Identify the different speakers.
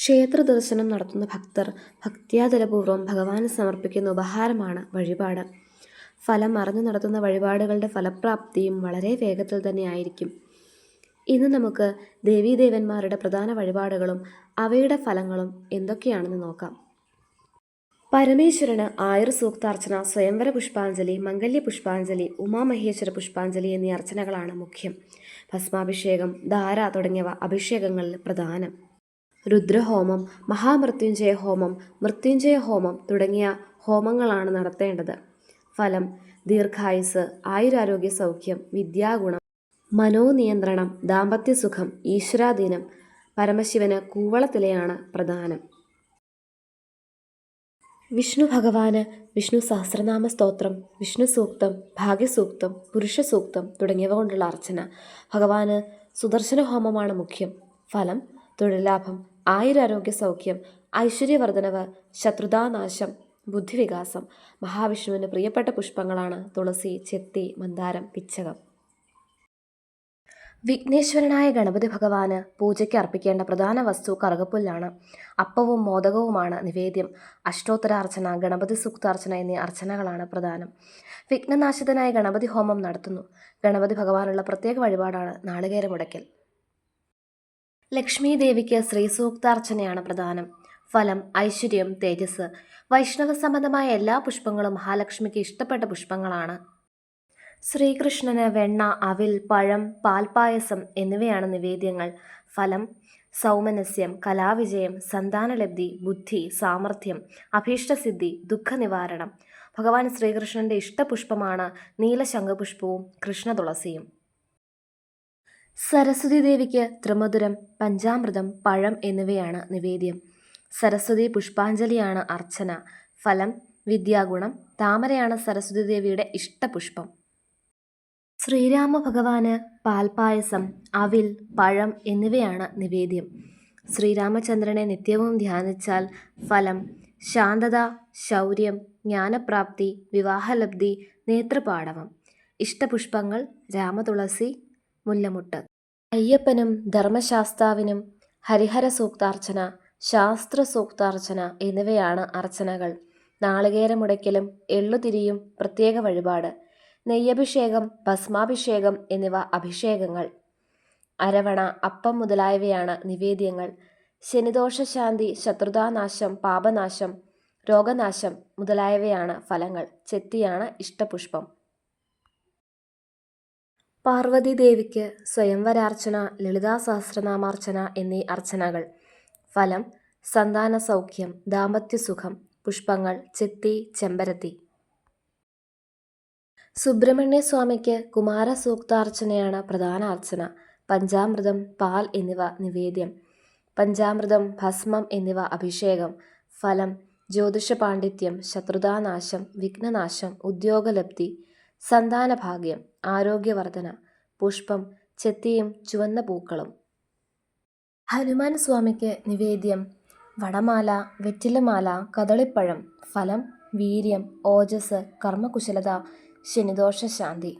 Speaker 1: ക്ഷേത്ര ദർശനം നടത്തുന്ന ഭക്തർ ഭക്ത്യാദരപൂർവം ഭഗവാന് സമർപ്പിക്കുന്ന ഉപഹാരമാണ് വഴിപാട്. ഫലം അറിഞ്ഞു നടത്തുന്ന വഴിപാടുകളുടെ ഫലപ്രാപ്തിയും വളരെ വേഗത്തിൽ തന്നെ ആയിരിക്കും. ഇന്ന് നമുക്ക് ദേവീദേവന്മാരുടെ പ്രധാന വഴിപാടുകളും അവയുടെ ഫലങ്ങളും എന്തൊക്കെയാണെന്ന് നോക്കാം. പരമേശ്വരന് ആയുർ സൂക്താർച്ചന സ്വയംവര പുഷ്പാഞ്ജലി മംഗല്യ പുഷ്പാഞ്ജലി ഉമാമഹേശ്വര പുഷ്പാഞ്ജലി എന്നീ അർച്ചനകളാണ് മുഖ്യം. ഭസ്മാഭിഷേകം ധാര തുടങ്ങിയവ അഭിഷേകങ്ങളിൽ പ്രധാനം. രുദ്രഹോമം മഹാമൃത്യുഞ്ജയ ഹോമം മൃത്യുഞ്ജയ ഹോമം തുടങ്ങിയ ഹോമങ്ങളാണ് നടത്തേണ്ടത്. ഫലം ദീർഘായുസ് ആയുരാരോഗ്യ സൗഖ്യം വിദ്യാഗുണം മനോനിയന്ത്രണം ദാമ്പത്യസുഖം ഈശ്വരാധീനം പരമശിവന് കൂവളത്തിലെയാണ് പ്രധാനം. വിഷ്ണു ഭഗവാന് വിഷ്ണു സഹസ്രനാമ സ്തോത്രം വിഷ്ണു സൂക്തം ഭാഗ്യസൂക്തം പുരുഷ സൂക്തം തുടങ്ങിയവ കൊണ്ടുള്ള അർച്ചന. ഭഗവാന് സുദർശന ഹോമമാണ് മുഖ്യം. ഫലം തൊഴിലാഭം ആയുരാരോഗ്യ സൗഖ്യം ഐശ്വര്യവർദ്ധനവ് ശത്രുതാനാശം ബുദ്ധിവികാസം മഹാവിഷ്ണുവിന് പ്രിയപ്പെട്ട പുഷ്പങ്ങളാണ് തുളസി ചെത്തി മന്ദാരം പിച്ചകം. വിഘ്നേശ്വരനായ ഗണപതി ഭഗവാന് പൂജയ്ക്ക് അർപ്പിക്കേണ്ട പ്രധാന വസ്തു കറുകപ്പുല്ലാണ്. അപ്പവും മോദകവുമാണ് നിവേദ്യം. അഷ്ടോത്തരാർച്ചന ഗണപതി സൂക്താർച്ചന എന്നീ അർച്ചനകളാണ് പ്രധാനം. വിഘ്നനാശിതനായ ഗണപതി ഹോമം നടത്തുന്നു. ഗണപതി ഭഗവാനുള്ള പ്രത്യേക വഴിപാടാണ് നാളികേരമുടയ്ക്കൽ. ലക്ഷ്മി ദേവിക്ക് ശ്രീസൂക്താർച്ചനയാണ് പ്രധാനം ഫലം ഐശ്വര്യം തേജസ്. വൈഷ്ണവ സംബന്ധമായ എല്ലാ പുഷ്പങ്ങളും മഹാലക്ഷ്മിക്ക് ഇഷ്ടപ്പെട്ട പുഷ്പങ്ങളാണ്. ശ്രീകൃഷ്ണന് വെണ്ണ അവിൽ പഴം പാൽപ്പായസം എന്നിവയാണ് നിവേദ്യങ്ങൾ. ഫലം സൗമനസ്യം കലാവിജയം സന്താനലബ്ധി ബുദ്ധി സാമർഥ്യം അഭീഷ്ടസിദ്ധി ദുഃഖനിവാരണം. ഭഗവാൻ ശ്രീകൃഷ്ണന്റെ ഇഷ്ടപുഷ്പമാണ് നീലശംഖപുഷ്പവും കൃഷ്ണതുളസിയും. സരസ്വതി ദേവിക്ക് ത്രിമധുരം പഞ്ചാമൃതം പഴം എന്നിവയാണ് നിവേദ്യം. സരസ്വതി പുഷ്പാഞ്ജലിയാണ് അർച്ചന. ഫലം വിദ്യാഗുണം താമരയാണ് സരസ്വതി ദേവിയുടെ ഇഷ്ടപുഷ്പം. ശ്രീരാമ ഭഗവാന് പാൽപായസം അവിൽ പഴം എന്നിവയാണ് നിവേദ്യം. ശ്രീരാമചന്ദ്രനെ നിത്യവും ധ്യാനിച്ചാൽ ഫലം ശാന്തത ശൗര്യം ജ്ഞാനപ്രാപ്തി വിവാഹലബ്ധി നേത്രപാടവം. ഇഷ്ടപുഷ്പങ്ങൾ രാമതുളസി മുല്ലമുട്ട്. അയ്യപ്പനും ധർമ്മശാസ്താവിനും ഹരിഹര സൂക്താർച്ചന ശാസ്ത്ര സൂക്താർച്ചന എന്നിവയാണ് അർച്ചനകൾ. നാളികേരമുടയ്ക്കലും എള്ളുതിരിയും പ്രത്യേക വഴിപാട്. നെയ്യഭിഷേകം ഭസ്മാഭിഷേകം എന്നിവ അഭിഷേകങ്ങൾ. അരവണ അപ്പം മുതലായവയാണ് നിവേദ്യങ്ങൾ. ശനിദോഷശാന്തി ശത്രുതാനാശം പാപനാശം രോഗനാശം മുതലായവയാണ് ഫലങ്ങൾ. ചെത്തിയാണ് ഇഷ്ടപുഷ്പം. പാർവതി ദേവിക്ക് സ്വയംവരാർച്ചന ലളിതാ സഹസ്രനാമാർച്ചന എന്നീ അർച്ചനകൾ. ഫലം സന്താന സൗഖ്യം ദാമ്പത്യസുഖം പുഷ്പങ്ങൾ ചെത്തി ചെമ്പരത്തി. സുബ്രഹ്മണ്യസ്വാമിക്ക് കുമാരസൂക്താർച്ചനയാണ് പ്രധാന അർച്ചന. പഞ്ചാമൃതം പാൽ എന്നിവ നിവേദ്യം. പഞ്ചാമൃതം ഭസ്മം എന്നിവ അഭിഷേകം. ഫലം ജ്യോതിഷ പാണ്ഡിത്യം ശത്രുതാനാശം വിഘ്നനാശം ഉദ്യോഗലബ്ധി. സന്താനഭാഗ്യം ആരോഗ്യവർധന പുഷ്പം ചെത്തിയും ചുവന്ന പൂക്കളും. ഹനുമാൻ സ്വാമിക്ക് നിവേദ്യം. വടമാല വെറ്റിലമാല കദളിപ്പഴം ഫലം വീര്യം ഓജസ് കർമ്മകുശലത ശനിദോഷശാന്തി.